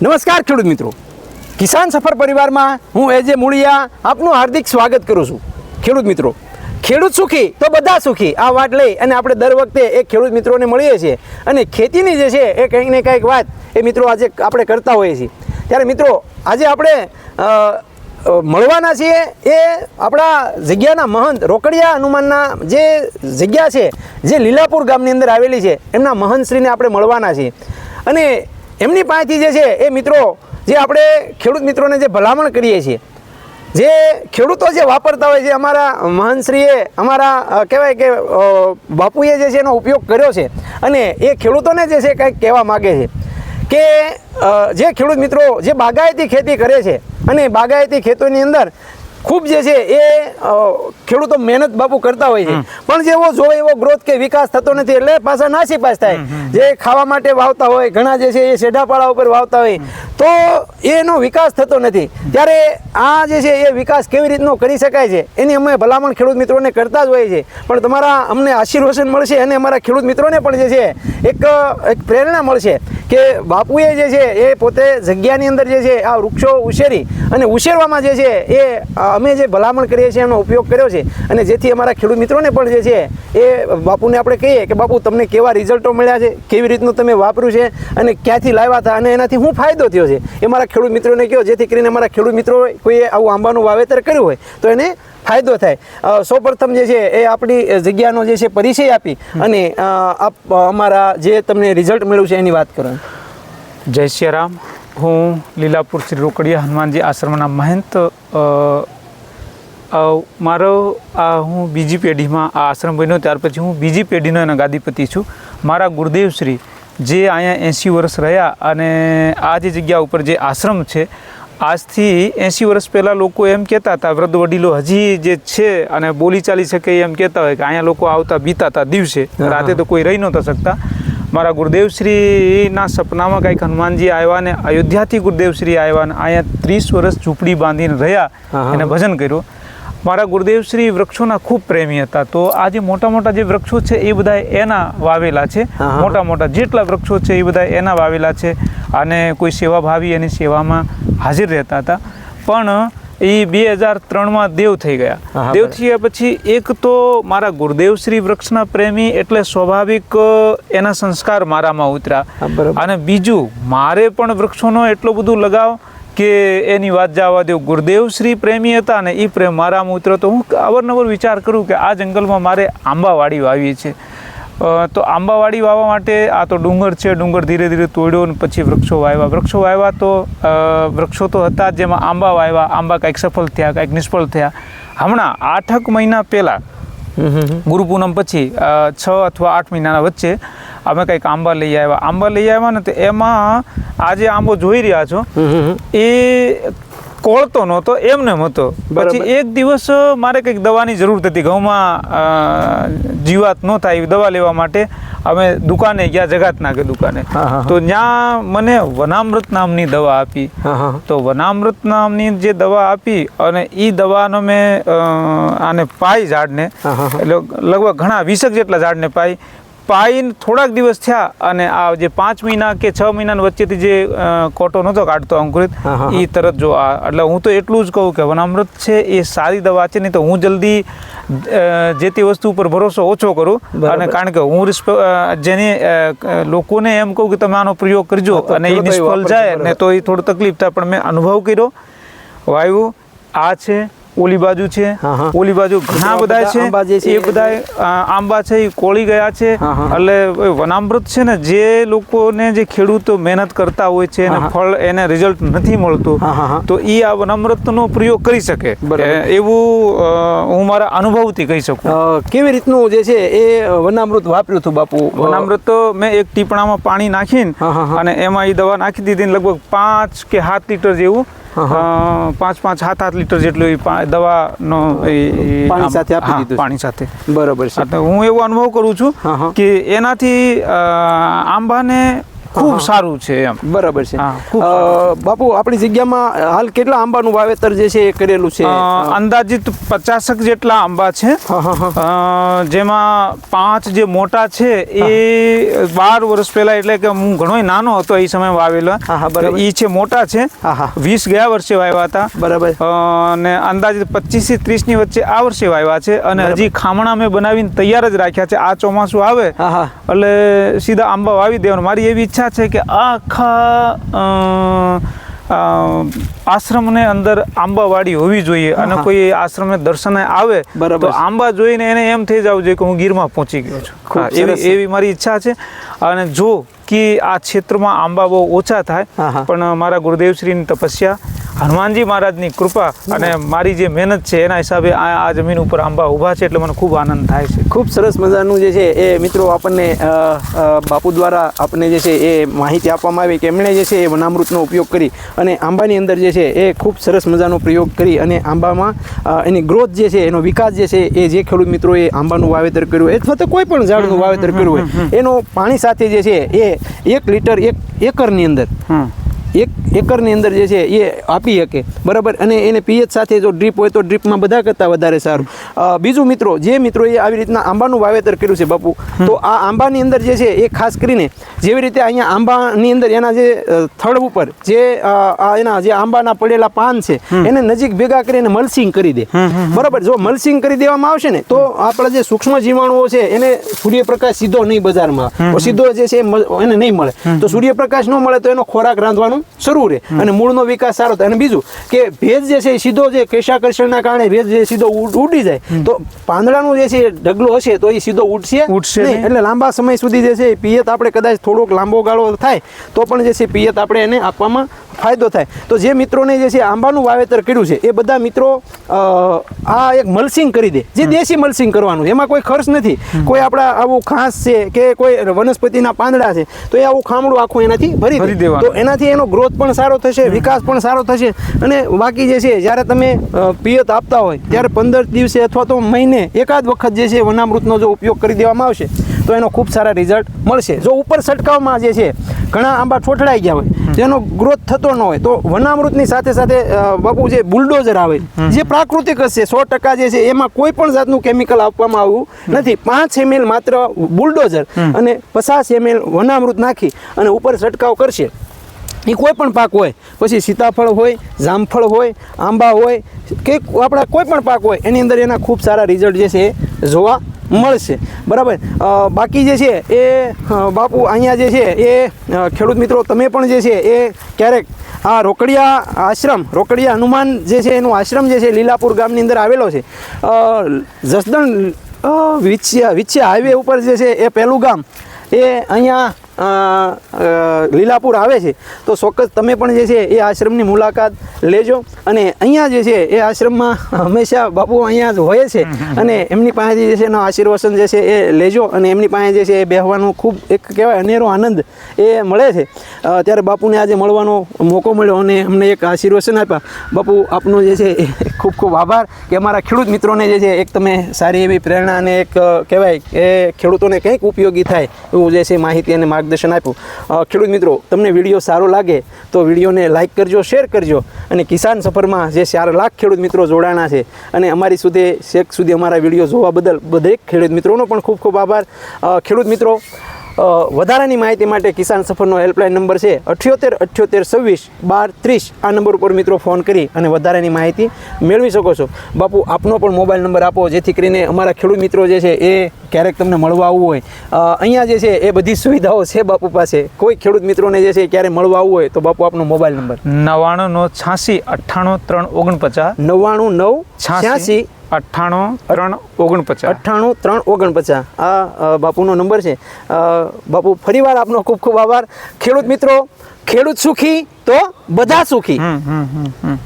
નમસ્કાર ખેડૂત મિત્રો. કિસાન સફર પરિવારમાં હું એજે મૂળિયા આપનું હાર્દિક સ્વાગત કરું છું. ખેડૂત મિત્રો, ખેડૂત સુખી તો બધા સુખી, આ વાત લઈ અને આપણે દર વખતે એ ખેડૂત મિત્રોને મળીએ છીએ અને ખેતીની જે છે એ કંઈક ને કંઈક વાત એ મિત્રો આજે આપણે કરતા હોઈએ છીએ. ત્યારે મિત્રો, આજે આપણે મળવાના છીએ એ આપણા જગ્યાના મહંત રોકડિયા હનુમાનના જે જગ્યા છે, જે લીલાપુર ગામની અંદર આવેલી છે, એમના મહંતશ્રીને આપણે મળવાના છીએ. અને એમની પાસેથી જે છે, એ મિત્રો, જે આપણે ખેડૂત મિત્રોને જે ભલામણ કરીએ છીએ, જે ખેડૂતો જે વાપરતા હોય છે અમારા મહંતશ્રીએ અમારા કહેવાય કે બાપુએ જે છે એનો ઉપયોગ કર્યો છે, અને એ ખેડૂતોને જે છે કંઈક કહેવા માગે છે કે જે ખેડૂત મિત્રો, જે બાગાયતી ખેતી કરે છે, અને બાગાયતી ખેતોની અંદર ખૂબ જે છે એ ખેડૂતો મહેનત બાપુ કરતા હોય છે. પણ જેવો જોવે એવો ગ્રોથ કે વિકાસ થતો નથી એટલે પાછા નાસીપાસ થાય. જે ખાવા માટે વાવતા હોય ઘણા જે છે એ સેઢાપાળા ઉપર વાવતા હોય તો એનો વિકાસ થતો નથી. ત્યારે આ જે છે એ વિકાસ કેવી રીતનો કરી શકાય છે એની અમે ભલામણ ખેડૂત મિત્રોને કરતા જ હોઈએ છીએ. પણ તમારા અમને આશીર્વચન મળશે અને અમારા ખેડૂત મિત્રોને પણ જે છે એક એક પ્રેરણા મળશે. કે બાપુએ જે છે એ પોતે જગ્યાની અંદર જે છે આ વૃક્ષો ઉછેરી અને ઉછેરવામાં જે છે એ અમે જે ભલામણ કરીએ છીએ એનો ઉપયોગ કર્યો છે. અને જેથી અમારા ખેડૂત મિત્રોને પણ જે છે એ બાપુને આપણે કહીએ કે બાપુ તમને કેવા રિઝલ્ટો મળ્યા છે, કેવી રીતનું તમે વાપર્યું છે અને ક્યાંથી લાવ્યા હતા અને એનાથી શું ફાયદો થયો છે. એ મારા ખેડૂત મિત્રોને કહો, જેથી કરીને અમારા ખેડૂત મિત્રો કોઈએ આવું આંબાનું વાવેતર કર્યું હોય તો એને ફાયદો થાય. સૌપ્રથમ જે છે એ આપણી જગ્યાનો જે છે પરિચય આપી અને અમારા જે તમને રિઝલ્ટ મળ્યું છે એની વાત કરો. જય શ્રી રામ હું લીલાપુર શ્રી રોકડિયા હનુમાનજી આશ્રમના મહંત મારો આ હું બીજી પેઢીમાં આ આશ્રમ બન્યો, ત્યાર પછી હું બીજી પેઢીનો એના ગાદીપતિ છું. મારા ગુરુદેવશ્રી જે અહીંયા એંસી વર્ષ રહ્યા અને આ જે જગ્યા ઉપર જે આશ્રમ છે આજથી એંસી વર્ષ પહેલાં લોકો એમ કહેતા હતા વૃદ્ધ વડીલો હજી જે છે અને બોલી ચાલી શકે એમ કહેતા હોય કે અહીંયા લોકો આવતા બીતા હતા દિવસે રાતે તો કોઈ રહી નહોતા શકતા. મારા ગુરુદેવશ્રીના સપનામાં કંઈક હનુમાનજી આવ્યા ને અયોધ્યાથી ગુરુદેવશ્રી આવ્યા ને અહીંયા ત્રીસ વર્ષ ઝૂંપડી બાંધીને રહ્યા. એને ભજન કર્યું. મારા ગુરુદેવશ્રી વૃક્ષોના ખૂબ પ્રેમી હતા. તો આ જે મોટા મોટા જે વૃક્ષો છે એ બધા એના વાવેલા છે. મોટા મોટા જેટલા વૃક્ષો છે એ બધા એના વાવેલા છે અને કોઈ સેવાભાવી એની સેવામાં હાજર રહેતા હતા. પણ એ બે હજાર ત્રણમાં દેવ થઈ ગયા. દેવ. થયા પછી એક તો મારા ગુરુદેવશ્રી વૃક્ષના પ્રેમી એટલે સ્વાભાવિક એના સંસ્કાર મારામાં ઉતર્યા. અને બીજું મારે પણ વૃક્ષોનો એટલો બધું લગાવ કે એની વાત જવા દેવું ગુરુદેવ શ્રી પ્રેમી હતા ને એ પ્રેમ મારામાં ઉતર્યો તો હું અવરનવર વિચાર કરું કે આ જંગલમાં મારે આંબાવાડી વાવી છે તો આંબાવાડી વાવવા માટે આ તો ડુંગર છે. ડુંગર ધીરે ધીરે તોડ્યો ને પછી વૃક્ષો વાવ્યા. વૃક્ષો વાવ્યા તો વૃક્ષો તો હતા જેમાં આંબા વાવ્યા. આંબા કંઈક સફળ થયા કંઈક નિષ્ફળ થયા. હમણાં આઠક મહિના પહેલાં ગુરુ પૂનમ પછી છ અથવા આઠ મહિનાના વચ્ચે અમે કંઈક આંબા લઈ આવ્યા. આંબા લઈ આવ્યા ને તો એમાં આજે આંબો જોઈ રહ્યા છો. એ કોળતો નહોતો એમને હતો પછી એક દિવસ મારે કંઈક દવાની જરૂર હતી. ઘઉંમાં જીવાત ન થાય એવી દવા લેવા માટે અમે દુકાને ગયા જગાતના કે દુકાને. તો ત્યાં મને વનામૃત નામની દવા આપી. તો વનામૃત નામની જે દવા આપી અને એ દવાનો મેં આને પાઈ ઝાડને. એટલે લગભગ ઘણા વીસક જેટલા ઝાડને પાઈ. પાઈને થોડાક દિવસ થયા અને આ જે પાંચ મહિના કે છ મહિના વચ્ચેથી જે કોટો નહોતો કાઢતો અંકુરિત. એ તરત જો આ એટલે હું તો એટલું જ કહું કે વનામૃત છે એ સારી દવા છે નહીં તો હું જલ્દી જે તે વસ્તુ ઉપર ભરોસો ઓછો કરું. અને કારણ કે હું જેને લોકોને એમ કહું કે તમે આનો પ્રયોગ કરજો અને એ નિષ્ફળ જાય ને તો એ થોડું તકલીફ થાય. પણ મેં અનુભવ કર્યો વાયુ આ છે ઓલી બાજુ છે. ઓલી બાજુ ઘણા બધા છે એ બધા આંબા છે એ કોળી ગયા છે. એટલે વનામૃત છે ને જે લોકોને જે ખેડૂતો મહેનત કરતા હોય છે અને ફળ એને રિઝલ્ટ નથી મળતું. તો એ આ વનામૃતનો પ્રયોગ કરી શકે એવું હું મારા અનુભવથી કહી શકું કેવી રીતનું જે છે એ વનામૃત વાપર્યું હતું બાપુ વનામૃત તો મેં એક ટીપણામાં પાણી નાખીને. અને એમાં એ દવા નાખી દીધી ને લગભગ પાંચ કે સાત લીટર જેવું પાંચ પાંચ સાત આઠ લીટર જેટલું એ દવાનો પાણી સાથે આપી દીધું પાણી સાથે. બરોબર છે. હું એવો અનુભવ કરું છું. કે એનાથી આંબાને ખૂબ સારું છે એમ. બરાબર છે. બાપુ આપણી જગ્યામાં હાલ કેટલા આંબાનું વાવેતર જે છે એ કરેલું છે? અંદાજિત પચાસક જેટલા આંબા છે. જેમાં પાંચ જે મોટા છે એ બાર વર્ષ પહેલા એટલે કે હું ઘણો નાનો હતો એ સમય વાવેલા. બરાબર. એ છે મોટા છે. વીસ ગયા વર્ષે વાવ્યા હતા. બરાબર. અને અંદાજિત પચીસથી ત્રીસની વચ્ચે આ વર્ષે વાવ્યા છે અને હજી ખામણા મેં બનાવીને તૈયાર જ રાખ્યા છે. આ ચોમાસું આવે એટલે સીધા આંબા વાવી દેવાનું. મારી એવી ઈચ્છા છે કે આખા આશ્રમને અંદર આંબાવાડી હોવી જોઈએ અને. કોઈ આશ્રમને દર્શને આવે તો આંબા જોઈને એને એમ થઈ જવું જોઈએ કે હું ગીરમાં પહોંચી ગયો છું. એવી એવી મારી ઈચ્છા છે અને જો કે આ ક્ષેત્રમાં આંબા બહુ ઓછા. થાય પણ મારા ગુરુદેવશ્રીની તપસ્યા હનુમાનજી મહારાજની કૃપા અને મારી જે મહેનત છે એના હિસાબે આ આ જમીન ઉપર આંબા ઊભા છે એટલે મને ખૂબ આનંદ થાય છે. ખૂબ સરસ મજાનું જે છે એ મિત્રો આપણને બાપુ દ્વારા આપણને જે છે એ માહિતી આપવામાં આવી કે એમણે જે છે એ વનામૃતનો ઉપયોગ કરી અને આંબાની અંદર જે છે એ ખૂબ સરસ મજાનો પ્રયોગ કરી અને આંબામાં એની ગ્રોથ જે છે એનો વિકાસ જે છે એ જે ખેડૂત મિત્રોએ આંબાનું વાવેતર કર્યું હોય અથવા તો કોઈ પણ ઝાડનું વાવેતર કર્યું હોય એનો પાણી સાથે જે છે એ એક લીટર એક એકરની અંદર એક એકરની અંદર જે છે એ આપી શકે. બરાબર? અને એને પીએચ સાથે જો ડ્રીપ હોય તો ડ્રીપમાં બધા કરતાં વધારે સારું. બીજું મિત્રો જે મિત્રોએ આવી રીતના આંબાનું વાવેતર કર્યું છે બાપુ તો આ આંબાની અંદર જે છે એ ખાસ કરીને જેવી રીતે અહીંયા આંબાની અંદર એના જે થડ ઉપર જે એના જે આંબાના પડેલા પાન છે એને નજીક ભેગા કરીને મલસિંગ કરી દે. બરાબર? જો મલ્સિંગ કરી દેવામાં આવશે ને તો આપણા જે સૂક્ષ્મ જીવાણુઓ છે એને સૂર્યપ્રકાશ સીધો નહીં બજારમાં. સીધો જે છે એને નહીં મળે. તો સૂર્યપ્રકાશ ન મળે તો એનો ખોરાક રાંધવાનું શરૂ રહે અને મૂળનો વિકાસ સારો થાય. અને બીજું કે ભેજ જે છે એ સીધો જે કેશાકર્ષણના કારણે ભેજ જે સીધો ઉડ- જાય. તો પાંદડાનું જે છે ઢગલો હશે તો એ સીધો ઉડશે ઉડશે. એટલે લાંબા સમય સુધી જે છે એ પિયત આપણે કદાચ થોડોક લાંબો ગાળો થાય તો પણ જે છે પિયત આપણે એને આપવામાં ફાયદો થાય. તો જે મિત્રોને જે છે આંબાનું વાવેતર કર્યું છે એ બધા મિત્રો આ એક મલ્સિંગ કરી દે. જે દેશી મલ્સિંગ કરવાનું એમાં કોઈ ખર્ચ નથી. કોઈ આપણા આવું ઘાસ છે કે કોઈ વનસ્પતિના પાંદડા છે તો એ આવું ખામડું આખું એનાથી ભરી ભરી દે તો એનાથી એનો ગ્રોથ પણ સારો થશે વિકાસ પણ સારો થશે. અને બાકી જે છે જ્યારે તમે પિયત આપતા હોય ત્યારે પંદર દિવસે અથવા તો મહિને એકાદ વખત જે છે વનામૃતનો જો ઉપયોગ કરી દેવામાં આવશે તો એનો ખૂબ સારા રિઝલ્ટ મળશે. જો ઉપર છંટકાવમાં જે છે ઘણા આંબા ઠોઠડાઈ ગયા હોય જેનો ગ્રોથ થતો ન હોય. તો વનામૃતની સાથે સાથે બાપુ જે બુલડોઝર આવે જે પ્રાકૃતિક હશે સો ટકા જે છે એમાં કોઈ પણ જાતનું કેમિકલ આપવામાં આવ્યું નથી. પાંચ એમએલ માત્ર બુલડોઝર અને પચાસ એમએલ વનામૃત નાખી અને ઉપર છંટકાવ કરશે. એ કોઈ પણ પાક હોય પછી સીતાફળ હોય જામફળ હોય આંબા હોય કે આપણા કોઈ પણ પાક હોય એની અંદર એના ખૂબ સારા રિઝલ્ટ જે છે એ જોવા મળશે. બરાબર? બાકી જે છે એ બાપુ અહીંયા જે છે એ ખેડૂત મિત્રો તમે પણ જે છે એ ક્યારેક આ રોકડિયા આશ્રમ, રોકડિયા હનુમાન જે છે એનું આશ્રમ જે છે લીલાપુર ગામની અંદર આવેલો છે. જસદણ વિચ્યા વિછિયા હાઈવે ઉપર જે છે એ પહેલું ગામ એ અહીંયા લીલાપુર આવે છે. તો ચોક્કસ તમે પણ જે છે એ આશ્રમની મુલાકાત લેજો. અને અહીંયા જે છે એ આશ્રમમાં હંમેશા બાપુ અહીંયા જ હોય છે. અને એમની પાસેથી જે છે એનો આશીર્વચન જે છે એ લેજો. અને એમની પાસે જે છે એ બેહવાનું ખૂબ એક કહેવાય અનેરો આનંદ એ મળે છે. ત્યારે બાપુને આજે મળવાનો મોકો મળ્યો અને અમને એક આશીર્વચન આપ્યા. બાપુ આપનો જે છે એ ખૂબ ખૂબ આભાર કે અમારા ખેડૂત મિત્રોને જે છે એક તમે સારી એવી પ્રેરણા અને એક કહેવાય કે ખેડૂતોને કંઈક ઉપયોગી થાય એવું જે છે માહિતી અને માર્ગદર્શન આપ્યું. ખેડૂત મિત્રો, તમને વીડિયો સારો લાગે તો વિડીયોને લાઇક કરજો, શેર કરજો અને કિસાન સફરમાં જે ચાર લાખ ખેડૂત મિત્રો જોડાણા છે અને અમારી સુધી શેખ સુધી અમારા વીડિયો જોવા બદલ દરેક ખેડૂત મિત્રોનો પણ ખૂબ ખૂબ આભાર. ખેડૂત મિત્રો વધારાની માહિતી માટે કિસાન સફરનો હેલ્પલાઇન નંબર છે અઠ્યોતેર અઠ્યોતેર છવ્વીસ બાર ત્રીસ. આ નંબર ઉપર મિત્રો ફોન કરી અને વધારાની માહિતી મેળવી શકો છો. બાપુ આપનો પણ મોબાઈલ નંબર આપો જેથી કરીને અમારા ખેડૂત મિત્રો જે છે એ ક્યારેક તમને મળવા આવવું હોય. અહીંયા જે છે એ બધી સુવિધાઓ છે બાપુ પાસે. કોઈ ખેડૂત મિત્રોને જે છે ક્યારે મળવા આવવું હોય તો બાપુ આપનો મોબાઈલ નંબર. નવ્વાણું નો છ્યાસી અઠ્ઠાણું ત્રણ ઓગણપચાસ. નવ્વાણું નવ છ્યાસી અઠ્ઠાણું ત્રણ ઓગણપચાસ. અઠ્ઠાણું ત્રણ ઓગણપચાસ. આ બાપુનો નંબર છે. બાપુ ફરીવાર આપનો ખૂબ ખૂબ આભાર. ખેડૂત મિત્રો ખેડૂત સુખી તો બધા સુખી. હમ હમ હમ હમ.